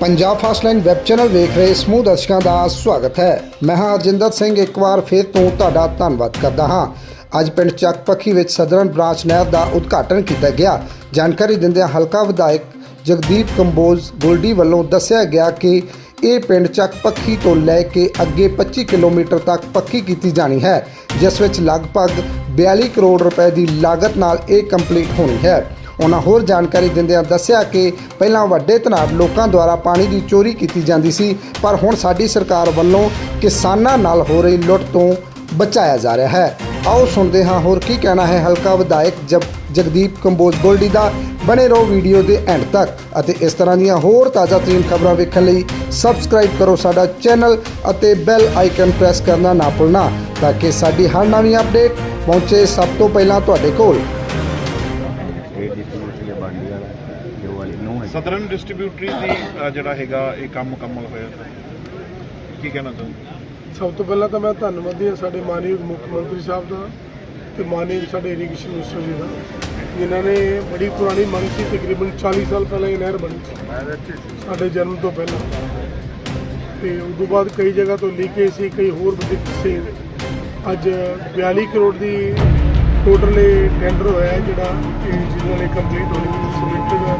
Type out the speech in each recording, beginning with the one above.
Punjab fast line web channel ਵੇਖ ਰਹੇ ਸਮੂਹ ਦਰਸ਼ਕਾਂ ਦਾ ਸਵਾਗਤ ਹੈ। ਮੈਂ ਹਾਂ ਅਰਜਿੰਦਰ ਸਿੰਘ, ਇੱਕ ਵਾਰ ਫਿਰ ਤੋਂ ਤੁਹਾਡਾ ਧੰਨਵਾਦ ਕਰਦਾ ਹਾਂ। ਅੱਜ ਪਿੰਡ ਚੱਕ ਪੱਖੀ ਵਿੱਚ ਸਦਰਨ ਬ੍ਰਾਂਚ ਨਹਿਰ ਦਾ ਉਦਘਾਟਨ ਕੀਤਾ ਗਿਆ। ਜਾਣਕਾਰੀ ਦਿੰਦਿਆਂ ਹਲਕਾ ਵਿਧਾਇਕ ਜਗਦੀਪ ਕੰਬੋਜ ਗੋਲਡੀ ਵੱਲੋਂ ਦੱਸਿਆ ਗਿਆ ਕਿ ਇਹ ਪਿੰਡ ਚੱਕ ਪੱਖੀ ਤੋਂ ਲੈ ਕੇ ਅੱਗੇ 25 ਕਿਲੋਮੀਟਰ ਤੱਕ ਪੱਕੀ ਕੀਤੀ ਜਾਣੀ ਹੈ, ਜਿਸ ਵਿੱਚ ਲਗਭਗ 42 ਕਰੋੜ ਰੁਪਏ ਦੀ ਲਾਗਤ ਨਾਲ ਇਹ ਕੰਪਲੀਟ ਹੋਣੀ ਹੈ। ਉਹਨਾਂ ਹੋਰ ਜਾਣਕਾਰੀ ਦਿੰਦਿਆਂ ਦੱਸਿਆ ਕਿ ਪਹਿਲਾਂ ਵੱਡੇ ਧਨਾੜ ਲੋਕਾਂ ਦੁਆਰਾ ਪਾਣੀ ਦੀ ਚੋਰੀ ਕੀਤੀ ਜਾਂਦੀ ਸੀ, ਪਰ ਹੁਣ ਸਾਡੀ ਸਰਕਾਰ ਵੱਲੋਂ ਕਿਸਾਨਾਂ ਨਾਲ ਹੋ ਰਹੀ ਲੁੱਟ ਤੋਂ ਬਚਾਇਆ ਜਾ ਰਿਹਾ ਹੈ। ਆਓ ਸੁਣਦੇ ਹਾਂ ਹੋਰ ਕੀ ਕਹਿਣਾ ਹੈ ਹਲਕਾ ਵਿਧਾਇਕ ਜਬ, ਜਗਦੀਪ ਕੰਬੋਜ ਗੋਲਡੀ ਦਾ ਬਣੇ ਰਹੋ ਵੀਡੀਓ ਦੇ ਐਂਡ ਤੱਕ ਅਤੇ ਇਸ ਤਰ੍ਹਾਂ ਦੀਆਂ ਹੋਰ ਤਾਜ਼ਾ ਤਰੀਨ ਖਬਰਾਂ ਵੇਖਣ ਲਈ ਸਬਸਕ੍ਰਾਈਬ ਕਰੋ ਸਾਡਾ ਚੈਨਲ ਅਤੇ ਬੈਲ ਆਈਕਨ ਪ੍ਰੈਸ ਕਰਨਾ ਨਾ ਭੁੱਲਣਾ ਤਾਂ ਕਿ ਸਾਡੀ ਹਰ ਨਵੀਂ ਅਪਡੇਟ ਪਹੁੰਚੇ ਸਭ ਤੋਂ ਪਹਿਲਾਂ ਤੁਹਾਡੇ ਕੋਲ। ਸਟੇਟ ਡਿਸਟ੍ਰੀਬਿਊਟਰੀ ਹੈ ਬਾਂਡੀ ਵਾਲਾ ਜੋ ਵਾਲੀ ਨੂੰ ਹੈ। ਸਦਰਨ ਡਿਸਟ੍ਰੀਬਿਊਟਰੀ ਦੀ ਅ, ਜਿਹੜਾ ਹੈਗਾ ਇਹ ਕੰਮ ਮੁਕੰਮਲ ਹੋਇਆ ਕੀ ਕਹਿਣਾ ਚਾਹੁੰਦੇ ਸਭ ਤੋਂ ਪਹਿਲਾਂ ਤਾਂ ਮੈਂ ਧੰਨਵਾਦੀ ਹਾਂ ਸਾਡੇ ਮਾਨਯੋਗ ਮੁੱਖ ਮੰਤਰੀ ਸਾਹਿਬ ਦਾ ਤੇ ਮਾਨਯੋਗ ਸਾਡੇ ਇਰੀਗੇਸ਼ਨ ਮਿਨਿਸਟਰ ਜੀ ਦਾ ਜਿਨ੍ਹਾਂ ਨੇ ਬੜੀ ਪੁਰਾਣੀ ਮੰਗ ਸੀ ਤਕਰੀਬਨ 40 ਸਾਲ ਪਹਿਲਾਂ ਇਹ ਨਹਿਰ ਬਣੀ ਸੀ। ਸਾਡੇ ਜਨਮ ਤੋਂ ਪਹਿਲਾਂ। ਤੇ ਉਸ ਤੋਂ ਬਾਅਦ ਕਈ ਜਗ੍ਹਾ ਤੋਂ ਲੀਕੇਜ ਸੀ ਕਈ ਹੋਰ ਦਿੱਕਤ ਸੀ। ਅੱਜ 42 ਕਰੋੜ ਦੀ ਟੋਟਲ ਟੈਂਡਰ ਹੋਇਆ ਹੈ ਜਿਹੜਾ ਇਹ ਜਿਹਦੇ ਨੇ ਕੰਪਲੀਟ ਹੋਣੀ ਹੈ ਸਿਮੈਂਟ ਦਾ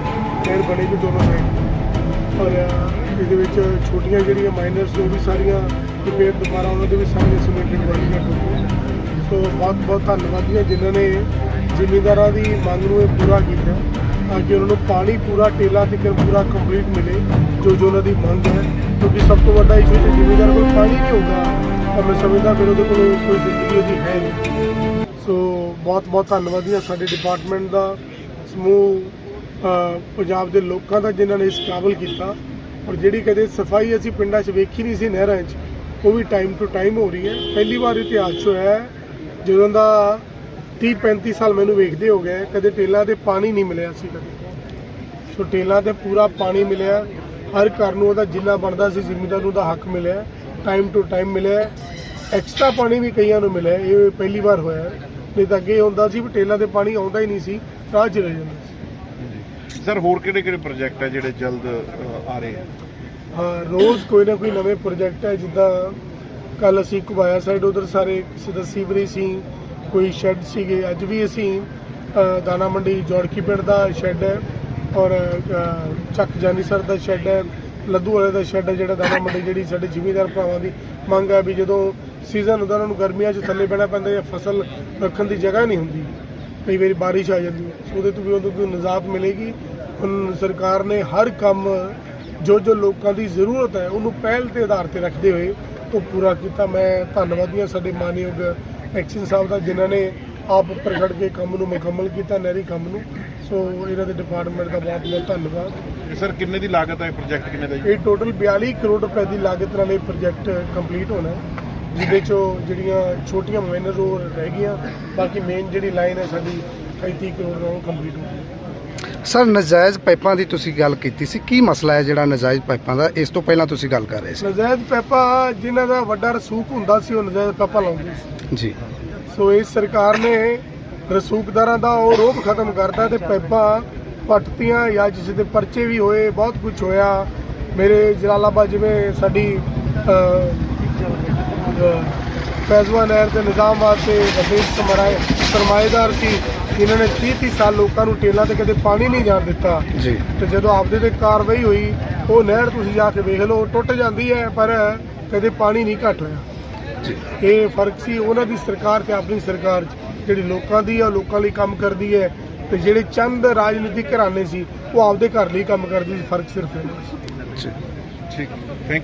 ਨਹਿਰ ਬਣੇਗੀ ਦੋਨੋਂ ਸਾਈਡ ਔਰ ਇਹਦੇ ਵਿੱਚ ਛੋਟੀਆਂ ਜਿਹੜੀਆਂ ਮਾਈਨਰਸ ਜੋ ਵੀ ਸਾਰੀਆਂ ਰਿਪੇਅਰ ਦੁਬਾਰਾ ਉਹਨਾਂ ਦੇ ਵੀ ਸਾਰੀਆਂ ਸਿਮੈਂਟਡ ਬਣੀਆਂ ਹੋਣਗੀਆਂ ਸੋ, ਬਹੁਤ ਬਹੁਤ ਧੰਨਵਾਦੀ ਹਾਂ ਜਿਨ੍ਹਾਂ ਨੇ ਜ਼ਿਮੀਂਦਾਰਾਂ ਦੀ ਮੰਗ ਨੂੰ ਇਹ ਪੂਰਾ ਕੀਤਾ ਤਾਂ ਕਿ ਉਹਨਾਂ ਨੂੰ ਪਾਣੀ ਪੂਰਾ, ਟੇਲਾ ਤੱਕ ਪੂਰਾ ਕੰਪਲੀਟ ਮਿਲੇ, ਜੋ ਜੋ ਉਹਨਾਂ ਦੀ ਮੰਗ ਹੈ। ਕਿਉਂਕਿ ਸਭ ਤੋਂ ਵੱਡਾ ਇਸ਼ੂ ਹੈ ਜ਼ਿਮੀਂਦਾਰ ਕੋਲ ਪਾਣੀ ਨਹੀਂ ਹੋਊਗਾ, ਤਾਂ ਮੈਂ ਸਮਝਦਾ ਫਿਰ ਉਹਦੇ ਕੋਲ ਕੋਈ ਜ਼ਿੰਦਗੀ ਉਹਦੀ ਹੈ ਨਹੀਂ। ਸੋ ਬਹੁਤ ਬਹੁਤ ਧੰਨਵਾਦੀ ਹਾਂ ਸਾਡੇ ਡਿਪਾਰਟਮੈਂਟ ਦਾ ਸਮੂਹ ਪੰਜਾਬ ਦੇ ਲੋਕਾਂ ਦਾ ਜਿਨ੍ਹਾਂ ਨੇ ਇਸ ਕਾਬਲ ਕੀਤਾ। ਔਰ ਜਿਹੜੀ ਕਦੇ ਸਫ਼ਾਈ ਅਸੀਂ ਪਿੰਡਾਂ 'ਚ ਵੇਖੀ ਨਹੀਂ ਸੀ, ਨਹਿਰਾਂ 'ਚ, ਉਹ ਵੀ ਟਾਈਮ ਟੂ ਟਾਈਮ ਹੋ ਰਹੀ ਹੈ। ਪਹਿਲੀ ਵਾਰ ਇਤਿਹਾਸ 'ਚ ਹੋਇਆ ਹੈ। ਜਦੋਂ ਦਾ 30 35 ਸਾਲ ਮੈਨੂੰ ਵੇਖਦੇ ਹੋ ਗਏ, ਕਦੇ ਟੇਲਾਂ ਤੇ ਪਾਣੀ ਨਹੀਂ ਮਿਲਿਆ ਸੀ ਕਦੇ। ਸੋ ਟੇਲਾਂ ਤੇ ਪੂਰਾ ਪਾਣੀ ਮਿਲਿਆ। ਹਰ ਘਰ ਨੂੰ ਉਹਦਾ ਜਿੰਨਾ ਬਣਦਾ ਸੀ, ਜ਼ਿਮੀਂਦਾਰ ਨੂੰ ਉਹਦਾ ਹੱਕ ਮਿਲਿਆ। ਟਾਈਮ ਟੂ ਟਾਈਮ ਮਿਲਿਆ। ਐਕਸਟਰਾ ਪਾਣੀ ਵੀ ਕਈਆਂ ਨੂੰ ਮਿਲਿਆ। ਇਹ ਪਹਿਲੀ ਵਾਰ ਹੋਇਆ ਨਹੀਂ ਤਾਂ ਅੱਗੇ ਹੁੰਦਾ ਸੀ ਵੀ ਟੇਲਾਂ ਤੇ ਪਾਣੀ ਆਉਂਦਾ ਹੀ ਨਹੀਂ ਸੀ ਰਾਹ 'ਚ ਰਹਿ ਜਾਂਦਾ ਸੀ। ਸਰ ਹੋਰ ਕਿਹੜੇ ਕਿਹੜੇ ਪ੍ਰੋਜੈਕਟ ਹੈ ਜਿਹੜੇ ਜਲਦ ਆ ਰਹੇ ਹੈ ਹਾਂ ਰੋਜ਼ ਕੋਈ ਨਾ ਕੋਈ ਨਵੇਂ ਪ੍ਰੋਜੈਕਟ ਹੈ ਜਿੱਦਾਂ ਕੱਲ ਅਸੀਂ ਕੁਬਾਇਆ ਸਾਈਡ ਉਧਰ ਸਾਰੇ ਕਿਸੇ ਦਾ ਸੀਵਰੇਜ ਸੀ ਕੋਈ ਸ਼ੈੱਡ ਸੀਗੇ ਅੱਜ ਵੀ ਅਸੀਂ ਦਾਣਾ ਮੰਡੀ ਜੋੜਕੀ ਪਿੰਡ ਦਾ ਸ਼ੈੱਡ ਹੈ ਔਰ ਚੱਕ ਜਾਨੀ ਸਰ ਦਾ ਸ਼ੈੱਡ ਹੈ। ਲੱਦੂ ਵਾਲੇ ਦਾ ਸ਼ੈੱਡ ਹੈ, ਜਿਹੜਾ ਦਾਣਾ ਮੰਡੀ ਜਿਹੜੀ ਸਾਡੇ ਜ਼ਿਮੀਂਦਾਰ ਭਰਾਵਾਂ ਦੀ ਮੰਗ ਹੈ ਵੀ ਜਦੋਂ ਸੀਜ਼ਨ ਹੁੰਦਾ ਉਹਨਾਂ ਨੂੰ ਗਰਮੀਆਂ 'ਚ ਥੱਲੇ ਬਹਿਣਾ ਪੈਂਦਾ ਜਾਂ ਫਸਲ ਰੱਖਣ ਦੀ ਜਗ੍ਹਾ ਨਹੀਂ ਹੁੰਦੀ। ਕਈ ਵਾਰੀ ਬਾਰਿਸ਼ ਆ ਜਾਂਦੀ ਹੈ। ਸੋ ਉਹਦੇ ਤੋਂ ਵੀ ਉਹਦੇ ਕੋਈ ਨਿਜਾਤ ਮਿਲੇਗੀ। ਹੁਣ ਸਰਕਾਰ ਨੇ ਹਰ ਕੰਮ ਜੋ ਜੋ ਲੋਕਾਂ ਦੀ ਜ਼ਰੂਰਤ ਹੈ, ਉਹਨੂੰ ਪਹਿਲ ਦੇ ਆਧਾਰ ਤੇ ਰੱਖਦੇ ਹੋਏ ਉਹ ਪੂਰਾ ਕੀਤਾ। ਮੈਂ ਧੰਨਵਾਦੀ ਹਾਂ ਸਾਡੇ ਮਾਨਯੋਗ ਐਕਸ਼ਨ ਸਾਹਿਬ ਦਾ, ਜਿਨ੍ਹਾਂ ਨੇ ਆਪ ਪ੍ਰਗਟ ਕੇ ਕੰਮ ਨੂੰ ਮੁਕੰਮਲ ਕੀਤਾ ਨਹਿਰੀ ਕੰਮ ਨੂੰ। ਸੋ ਇਹਨਾਂ ਦੇ ਡਿਪਾਰਟਮੈਂਟ ਦਾ ਬਹੁਤ ਬਹੁਤ ਧੰਨਵਾਦ। ਇਹ ਸਰ ਕਿੰਨੇ ਦੀ ਲਾਗਤ ਹੈ ਪ੍ਰੋਜੈਕਟ ਕਿੰਨੇ ਦਾ ਜੀ? ਇਹ ਟੋਟਲ 42 ਕਰੋੜ ਰੁਪਏ ਦੀ ਲਾਗਤ ਨਾਲ ਇਹ ਪ੍ਰੋਜੈਕਟ ਕੰਪਲੀਟ ਹੋਣਾ ਹੈ। ਜਿਹਦੇ ਚੋਂ ਜਿਹੜੀਆਂ ਛੋਟੀਆਂ ਮਾਈਨਰ ਉਹ ਰਹਿ ਗਈਆਂ ਬਾਕੀ ਮੇਨ ਜਿਹੜੀ ਲਾਈਨ ਹੈ ਸਾਡੀ 35 ਕਰੋੜ ਨਾਲ ਉਹ ਕੰਪਲੀਟ ਹੋ ਗਈ ਸਰ ਨਜਾਇਜ਼ ਪਾਈਪਾਂ ਦੀ ਤੁਸੀਂ ਗੱਲ ਕੀਤੀ ਸੀ। ਕੀ ਮਸਲਾ ਹੈ ਜਿਹੜਾ ਨਜਾਇਜ਼ ਪਾਈਪਾਂ ਦਾ? ਇਸ ਤੋਂ ਪਹਿਲਾਂ ਤੁਸੀਂ ਗੱਲ ਕਰ ਰਹੇ ਸੀ। ਨਜਾਇਜ਼ ਪੈਪਾ ਜਿਨ੍ਹਾਂ ਦਾ ਵੱਡਾ ਰਸੂਖ ਹੁੰਦਾ ਸੀ ਉਹ ਨਜਾਇਜ਼ ਪੈਪਾ ਲਾਉਂਦੇ ਸੀ। ਜੀ। ਸੋ ਇਸ ਸਰਕਾਰ ਨੇ ਰਸੂਖਦਾਰਾਂ ਦਾ ਉਹ ਰੋਬ ਖਤਮ ਕਰਤਾ ਤੇ ਪੈਪਾਂ ਪੱਟਤੀਆਂ ਜਾਂ ਜਿਸ ਦੇ ਪਰਚੇ ਵੀ ਹੋਏ ਬਹੁਤ ਕੁਝ ਹੋਇਆ। ਮੇਰੇ ਜਲਾਲਾਬਾਦ ਜਿਵੇਂ ਸਾਡੀ ਫੈਜ਼ਵਾ ਨਹਿਰ ਦੇ ਨਿਜ਼ਾਮ ਵਾਸਤੇ ਵੱਡੇ ਸਮਰਾਏ ਸਰਮਾਏਦਾਰ ਸੀ। ਜਿਨ੍ਹਾਂ ਨੇ 30 30 ਸਾਲ ਲੋਕਾਂ ਨੂੰ ਟੇਲਾਂ ਤੇ ਕਦੇ ਪਾਣੀ ਨਹੀਂ ਜਾਣ ਦਿੱਤਾ। ਜੀ। ਤੇ ਜਦੋਂ ਆਪਦੇ ਤੇ ਕਾਰਵਾਈ ਹੋਈ ਉਹ ਨਹਿਰ ਤੁਸੀਂ ਜਾ ਕੇ ਵੇਖ ਲਓ ਟੁੱਟ ਜਾਂਦੀ ਹੈ ਪਰ ਕਦੇ ਪਾਣੀ ਨਹੀਂ ਘਟ ਹੋਇਆ। ਇਹ ਫ਼ਰਕ ਸੀ ਉਹਨਾਂ ਦੀ ਸਰਕਾਰ ਤੇ ਆਪਣੀ ਸਰਕਾਰ 'ਚ ਜਿਹੜੀ ਲੋਕਾਂ ਦੀ ਆ ਲੋਕਾਂ ਲਈ ਕੰਮ ਕਰਦੀ ਹੈ ਤੇ ਜਿਹੜੇ ਚੰਦ ਰਾਜਨੀਤਿਕ ਘਰਾਣੇ ਸੀ ਉਹ ਆਪਦੇ ਘਰ ਲਈ ਕੰਮ ਕਰਦੀ ਸੀ ਫ਼ਰਕ ਸਿਰਫ ਇਹਨਾਂ ਸੀ। ਠੀਕ। ਥੈਂਕ